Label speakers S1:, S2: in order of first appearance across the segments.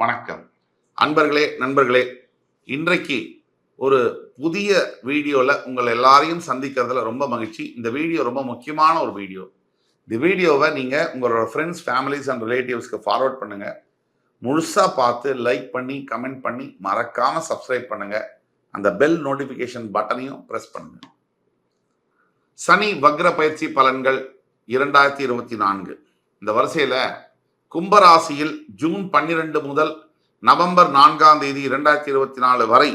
S1: வணக்கம். அன்பர்களே நண்பர்களே இன்றைக்கு ஒரு புதிய வீடியோவில் உங்கள் எல்லாரையும் சந்திக்கிறதுல ரொம்ப மகிழ்ச்சி. இந்த வீடியோ ரொம்ப முக்கியமான ஒரு வீடியோ. இந்த வீடியோவை நீங்கள் உங்களோட ஃப்ரெண்ட்ஸ் ஃபேமிலிஸ் அண்ட் ரிலேட்டிவ்ஸ்க்கு ஃபார்வர்ட் பண்ணுங்கள் முழுசாக பார்த்து லைக் பண்ணி கமெண்ட் பண்ணி மறக்காமல் சப்ஸ்கிரைப் பண்ணுங்கள் அந்த பெல் நோட்டிஃபிகேஷன் பட்டனையும் ப்ரெஸ் பண்ணுங்க. சனி வக்ர பயிற்சி பலன்கள் இரண்டாயிரத்தி இருபத்தி நான்கு. இந்த வரிசையில் கும்பராசியில் ஜூன் பன்னிரண்டு முதல் நவம்பர் நான்காம் தேதி இரண்டாயிரத்தி இருபத்தி நாலு வரை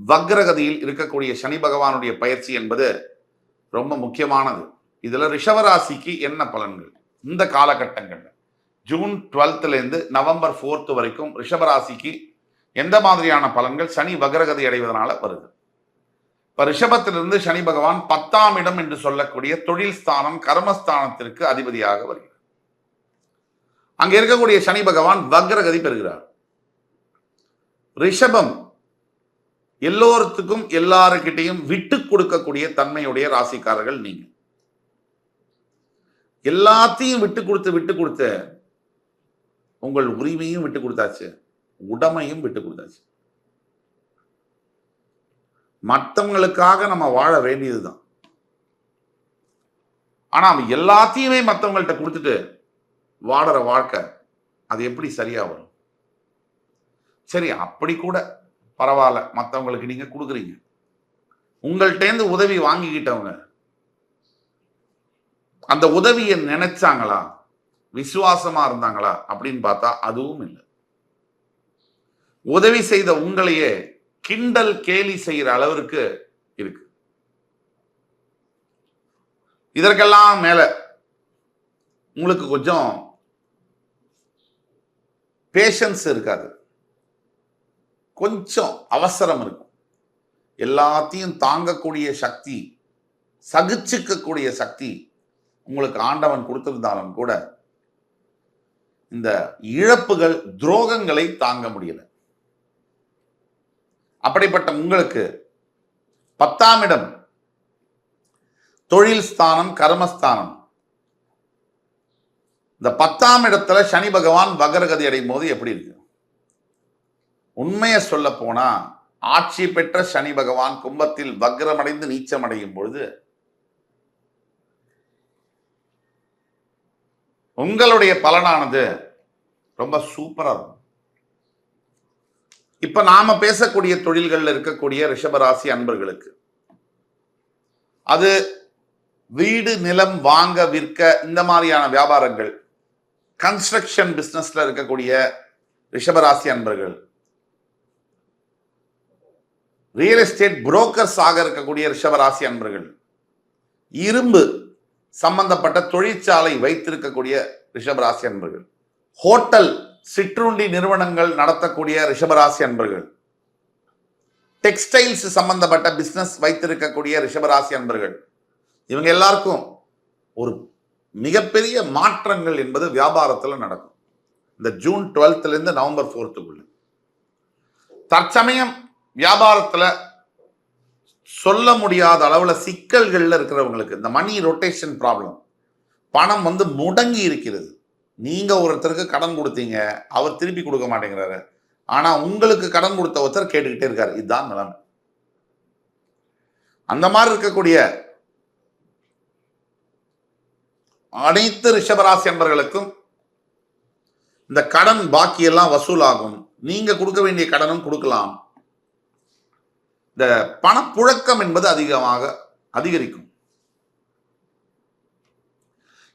S1: வக்ரகதியில் இருக்கக்கூடிய சனி பகவானுடைய பயிற்சி என்பது ரொம்ப முக்கியமானது. இதில் ரிஷவராசிக்கு என்ன பலன்கள்? இந்த காலகட்டங்கள் ஜூன் டுவெல்த்துலேருந்து நவம்பர் ஃபோர்த்து வரைக்கும் ரிஷபராசிக்கு எந்த மாதிரியான பலன்கள்? சனி வக்ரகதி அடைவதனால வருது. இப்போ ரிஷபத்திலிருந்து சனி பகவான் பத்தாம் இடம் என்று சொல்லக்கூடிய தொழில் ஸ்தானம் கர்மஸ்தானத்திற்கு அதிபதியாக வருகிறது அங்க இருக்கக்கூடிய சனி பகவான் வக்ரகதி பெறுகிறார். ரிஷபம் எல்லோருத்துக்கும் எல்லாருக்கிட்டையும் விட்டு கொடுக்கக்கூடிய தன்மையுடைய ராசிக்காரர்கள் நீங்க எல்லாத்தையும் விட்டு கொடுத்து விட்டு கொடுத்த உங்கள் உரிமையும் விட்டு கொடுத்தாச்சு. உடமையும் விட்டு கொடுத்தாச்சு. மற்றவங்களுக்காக நம்ம வாழ வேண்டியதுதான். ஆனா எல்லாத்தையுமே மற்றவங்கள்ட்ட கொடுத்துட்டு வாடுற வாழ்க்கை அது எப்படி சரியா வரும் சரி அப்படி கூட பரவாயில்ல. மற்றவங்களுக்கு நீங்க கொடுக்குறீங்க. உங்கள்கிட்டேருந்து உதவி வாங்கிக்கிட்டவங்க அந்த உதவியை நினைச்சாங்களா? விசுவாசமா இருந்தாங்களா? அப்படின்னு பார்த்தா அதுவும் இல்லை. உதவி செய்த உங்களையே கிண்டல் கேலி செய்யற அளவிற்கு இருக்கு. இதற்கெல்லாம் மேல உங்களுக்கு கொஞ்சம் பேஷன்ஸ் இருக்காது. கொஞ்சம் அவசரம் இருக்கும். எல்லாத்தையும் தாங்கக்கூடிய சக்தி சகிச்சுக்கக்கூடிய சக்தி உங்களுக்கு ஆண்டவன் கொடுத்திருந்தாலும் கூட இந்த இழப்புகள் துரோகங்களை தாங்க முடியல. அப்படிப்பட்ட உங்களுக்கு பத்தாம் இடம் தொழில் ஸ்தானம் கர்மஸ்தானம். இந்த பத்தாம் இடத்துல சனி பகவான் வக்ரகதி அடையும் போது எப்படி இருக்கு? உண்மையை சொல்ல போனா ஆட்சி பெற்ற சனி பகவான் கும்பத்தில் வக்ரமடைந்து நீச்சம் அடையும் பொழுது உங்களுடைய பலனானது ரொம்ப சூப்பராக இருக்கும். இப்ப நாம பேசக்கூடிய தொழில்களில் இருக்கக்கூடிய ரிஷபராசி அன்பர்களுக்கு அது வீடு நிலம் வாங்க விற்க இந்த மாதிரியான வியாபாரங்கள் கன்ஸ்ட்ரக்ஷன் பிஸ்னஸில் இருக்கக்கூடிய ரிஷபராசி அன்பர்கள் ரியல் எஸ்டேட் புரோக்கர்ஸ் ஆக இருக்கக்கூடிய ரிஷபராசி அன்பர்கள் இரும்பு சம்பந்தப்பட்ட தொழிற்சாலை வைத்திருக்கக்கூடிய ரிஷபராசி அன்பர்கள் ஹோட்டல் சிற்றுண்டி நிறுவனங்கள் நடத்தக்கூடிய ரிஷபராசி அன்பர்கள் டெக்ஸ்டைல்ஸ் சம்பந்தப்பட்ட பிஸ்னஸ் வைத்திருக்கக்கூடிய ரிஷபராசி அன்பர்கள் இவங்க எல்லாருக்கும் ஒரு மிகப்பெரிய மாற்றங்கள் என்பது வியாபாரத்தில் நடக்கும். இந்த ஜூன் டுவெல்த்லேருந்து நவம்பர் ஃபோர்த்துக்குள்ள. தற்சமயம் வியாபாரத்தில் சொல்ல முடியாத அளவில் சிக்கல்களில் இருக்கிறவங்களுக்கு இந்த மணி ரொட்டேஷன் ப்ராப்ளம் பணம் வந்து முடங்கி இருக்கிறது. நீங்கள் ஒருத்தருக்கு கடன் கொடுத்தீங்க அவர் திருப்பி கொடுக்க மாட்டேங்கிறாரு. ஆனால் உங்களுக்கு கடன் கொடுத்த ஒருத்தர் கேட்டுக்கிட்டே இருக்கார். இதுதான் நிலைமை. அந்த மாதிரி இருக்கக்கூடிய அனைத்து ரிஷபராசி அன்பர்களுக்கும் இந்த கடன் பாக்கியெல்லாம் வசூலாகும். நீங்க கொடுக்க வேண்டிய கடனும் கொடுக்கலாம். இந்த பணப்புழக்கம் என்பது அதிகமாக அதிகரிக்கும்.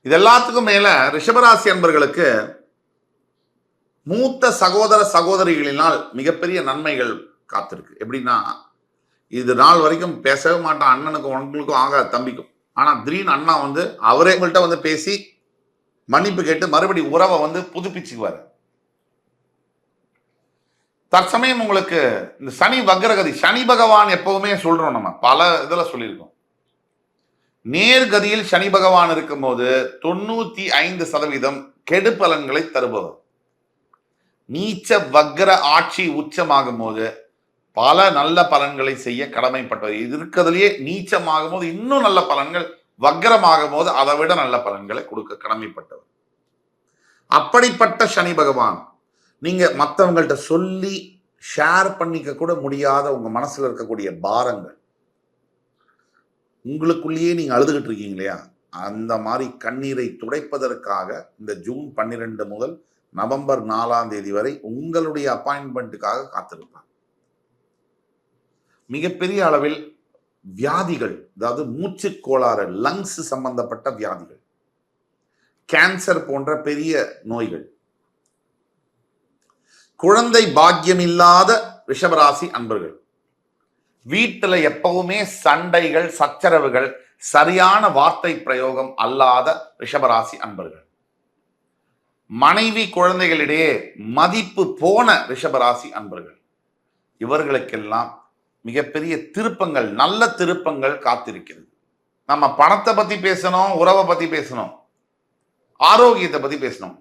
S1: இது எல்லாத்துக்கும் மேல ரிஷபராசி அன்பர்களுக்கு மூத்த சகோதர சகோதரிகளினால் மிகப்பெரிய நன்மைகள் காத்திருக்கு. எப்படின்னா இது நாள் வரைக்கும் பேசவே மாட்டான் அண்ணனுக்கும் உங்களுக்கும் ஆக தம்பிக்கும். ஆனா திடீர்னு அண்ணா வந்து அவரே உங்கள்கிட்ட வந்து பேசி மன்னிப்பு கேட்டு மறுபடி உறவை வந்து புதுப்பிச்சுக்குவார். தற்சமயம் உங்களுக்கு இந்த சனி வக்ரகதி சனி பகவான் எப்பவுமே சொல்றோம் நம்ம பல இதில் சொல்லியிருக்கோம். நேர்கதியில் சனி பகவான் இருக்கும்போது தொண்ணூத்தி ஐந்து சதவீதம் கெடுபலன்களை தருபவர். நீச்ச வக்ர ஆட்சி உச்சமாகும் போது பல நல்ல பலன்களை செய்ய கடமைப்பட்டவர். இது இருக்கிறதுலயே நீச்சமாகும் போது இன்னும் நல்ல பலன்கள் வக்ரமாகும் போது அதை விட நல்ல பலன்களை கொடுக்க கடமைப்பட்டவர். அப்படிப்பட்ட சனி பகவான் நீங்க மற்றவங்கள்ட்ட சொல்லி ஷேர் பண்ணிக்க கூட முடியாத உங்க மனசுல இருக்கக்கூடிய பாரங்கள். உங்களுக்குள்ளேயே நீங்க அழுதுகிட்டு இருக்கீங்க இல்லையா? அந்த மாதிரி கண்ணீரை துடைப்பதற்காக இந்த ஜூன் பன்னிரெண்டு முதல் நவம்பர் நாலாம் தேதி வரை உங்களுடைய அப்பாயின்மெண்ட்டுக்காக காத்திருப்பாங்க மிகப்பெரிய அளவில் வியாதிகள் அதாவது மூச்சு கோளாறு லங்ஸ் சம்பந்தப்பட்ட வியாதிகள் கேன்சர் போன்ற பெரிய நோய்கள். குழந்தை பாக்கியம் இல்லாத ரிஷபராசி அன்பர்கள். வீட்டில் எப்பவுமே சண்டைகள் சச்சரவுகள் சரியான வார்த்தை பிரயோகம் அல்லாத ரிஷபராசி அன்பர்கள். மனைவி குழந்தைகளிடையே மதிப்பு போன ரிஷபராசி அன்பர்கள். இவர்களுக்கெல்லாம் மிகப்பெரிய திருப்பங்கள் நல்ல திருப்பங்கள் காத்திருக்கிறது. நம்ம பணத்தை பத்தி பேசணும் உறவை பத்தி பேசணும் ஆரோக்கியத்தை பத்தி பேசணும்.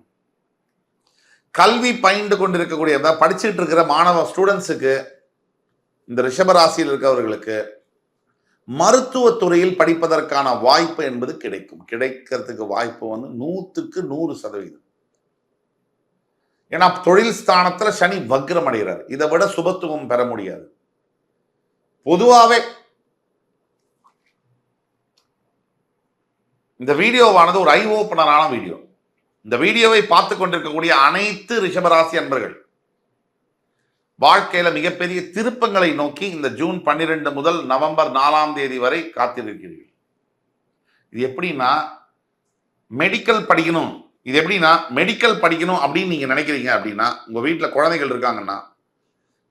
S1: கல்வி பயின்று கொண்டிருக்கக்கூடிய அதாவது படிச்சுட்டு இருக்கிற மாணவ ஸ்டூடெண்ட்ஸுக்கு இந்த ரிஷபராசியில் இருக்கிறவர்களுக்கு மருத்துவத்துறையில் படிப்பதற்கான வாய்ப்பு என்பது கிடைக்கும். கிடைக்கிறதுக்கு வாய்ப்பு வந்து நூத்துக்கு நூறு சதவீதம். ஏன்னா தொழில் ஸ்தானத்துல சனி வக்ரம் அடைகிறார். இதை விட சுபத்துவம் பெற முடியாது. பொதுவாகவே இந்த வீடியோவானது ஒரு ஐ ஓப்பனரான வீடியோ. இந்த வீடியோவை பார்த்து கொண்டிருக்கக்கூடிய அனைத்து ரிஷபராசி அன்பர்கள் வாழ்க்கையில மிகப்பெரிய திருப்பங்களை நோக்கி இந்த ஜூன் பன்னிரெண்டு முதல் நவம்பர் நாலாம் தேதி வரை காத்திருக்கிறீர்கள். இது எப்படின்னா மெடிக்கல் படிக்கணும். இது எப்படின்னா மெடிக்கல் படிக்கணும் அப்படின்னு நீங்க நினைக்கிறீங்க அப்படின்னா உங்க வீட்டில் குழந்தைகள் இருக்காங்கன்னா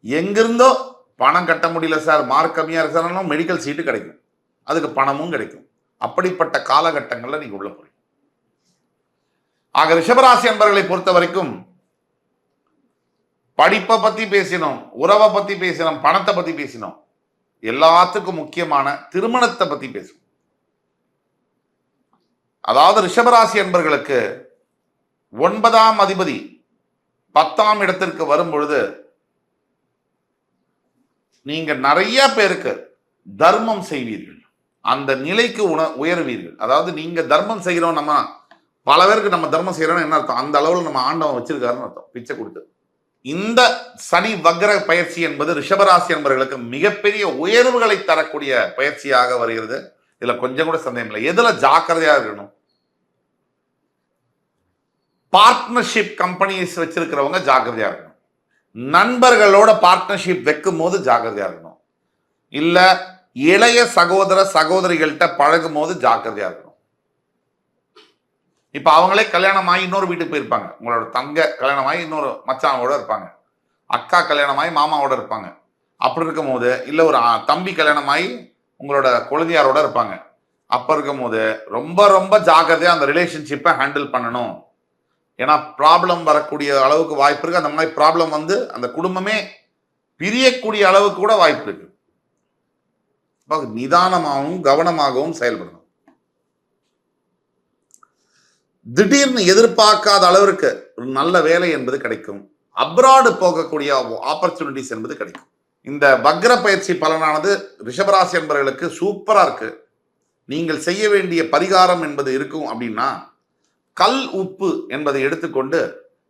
S1: எங்கிருந்தோ பணம் கட்ட முடியல சார் மார்க் கம்மியா இருக்கு மெடிக்கல் சீட்டு கிடைக்கும். அதுக்கு பணமும் கிடைக்கும். அப்படிப்பட்ட காலகட்டங்களில் நீங்க உள்ள போறீங்க. ஆக ரிஷபராசி அன்பர்களை பொறுத்த வரைக்கும் படிப்பை பத்தி பேசினோம் உறவை பத்தி பேசினோம் பணத்தை பத்தி பேசினோம். எல்லாத்துக்கும் முக்கியமான திருமணத்தை பத்தி பேசும் அதாவது ரிஷபராசி அன்பர்களுக்கு ஒன்பதாம் அதிபதி பத்தாம் இடத்திற்கு வரும் பொழுது நீங்க நிறைய பேருக்கு தர்மம் செய்வீர்கள். அந்த நிலைக்கு உண உயர்வீர்கள். அதாவது நீங்க தர்மம் செய்கிறோம் நம்ம பல பேருக்கு நம்ம தர்மம் செய்யறோம்னு என்ன அர்த்தம்? அந்த அளவில் நம்ம ஆண்டவன் வச்சிருக்காருன்னு அர்த்தம். பிச்சை கொடுத்து. இந்த சனி வக்ர பயிற்சி என்பது ரிஷபராசி என்பவர்களுக்கு மிகப்பெரிய உயர்வுகளை தரக்கூடிய பயிற்சியாக வருகிறது. இதுல கொஞ்சம் கூட சந்தேகம் இல்லை. எதுல ஜாக்கிரதையா இருக்கணும்? பார்ட்னர்ஷிப் கம்பெனிஸ் வச்சிருக்கிறவங்க ஜாக்கிரதையா இருக்கணும். நண்பர்களோட பார்ட்னர்ஷிப் வைக்கும் போது ஜாக்கிரதையா இருக்கணும். இல்ல இளைய சகோதர சகோதரிகள்கிட்ட பழகும் போது ஜாக்கிரதையா இருக்கணும். இப்ப அவங்களே கல்யாணம் ஆகி இன்னொரு வீட்டுக்கு போயிருப்பாங்க. உங்களோட தங்க கல்யாணம் ஆகி இன்னொரு மச்சானோட இருப்பாங்க. அக்கா கல்யாணம் ஆகி மாமாவோட இருப்பாங்க. அப்படி இருக்கும் போது இல்ல ஒரு தம்பி கல்யாணம் ஆகி உங்களோட குழந்தையாரோட இருப்பாங்க. அப்ப இருக்கும் போது ரொம்ப ரொம்ப ஜாக்கிரதையா அந்த ரிலேஷன்ஷிப்பை ஹேண்டில் பண்ணணும். ஏன்னா ப்ராப்ளம் வரக்கூடிய அளவுக்கு வாய்ப்பு இருக்கு. அந்த மாதிரி ப்ராப்ளம் வந்து அந்த குடும்பமே பிரியக்கூடிய அளவுக்கு கூட வாய்ப்பு இருக்கு. நிதானமாகவும் கவனமாகவும் செயல்படணும். திடீர்னு எதிர்பார்க்காத அளவிற்கு ஒரு நல்ல வேலை என்பது கிடைக்கும். அப்ராடு போகக்கூடிய ஆப்பர்ச்சுனிட்டிஸ் என்பது கிடைக்கும். இந்த வக்ர பயிற்சி பலனானது ரிஷபராசி என்பவர்களுக்கு சூப்பராக இருக்கு. நீங்கள் செய்ய வேண்டிய பரிகாரம் என்பது இருக்கும் அப்படின்னா கல் உப்பு என்பதை எடுத்துக்கொண்டு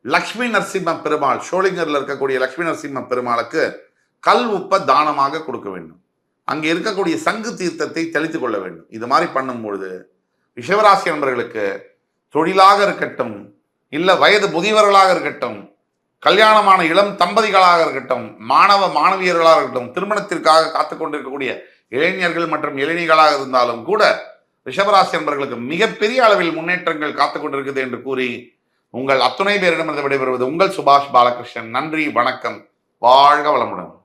S1: லக்ஷ்மி நரசிம்ம பெருமாள் ஷோலிங்கரில் இருக்கக்கூடிய லக்ஷ்மி நரசிம்ம பெருமாளுக்கு கல் உப்பை தானமாக கொடுக்க வேண்டும். அங்கே இருக்கக்கூடிய சங்கு தீர்த்தத்தை தெளித்துக் கொள்ள வேண்டும். இது மாதிரி பண்ணும்பொழுது ரிஷபராசி நண்பர்களுக்கு தொழிலாக இருக்கட்டும் இல்லை வயது முதியவர்களாக இருக்கட்டும் கல்யாணமான இளம் தம்பதிகளாக இருக்கட்டும் மாணவ மாணவியர்களாக இருக்கட்டும் திருமணத்திற்காக காத்து கொண்டிருக்கக்கூடிய இளைஞர்கள் மற்றும் இளைஞர்களாக இருந்தாலும் கூட ரிஷபராசி என்பவர்களுக்கு மிகப்பெரிய அளவில் முன்னேற்றங்கள் காத்து கொண்டிருக்குது என்று கூறி உங்கள் அத்துணை பேரிடமிருந்து விடைபெறுவது உங்கள் சுபாஷ் பாலகிருஷ்ணன். நன்றி வணக்கம். வாழ்க வளமுடன்.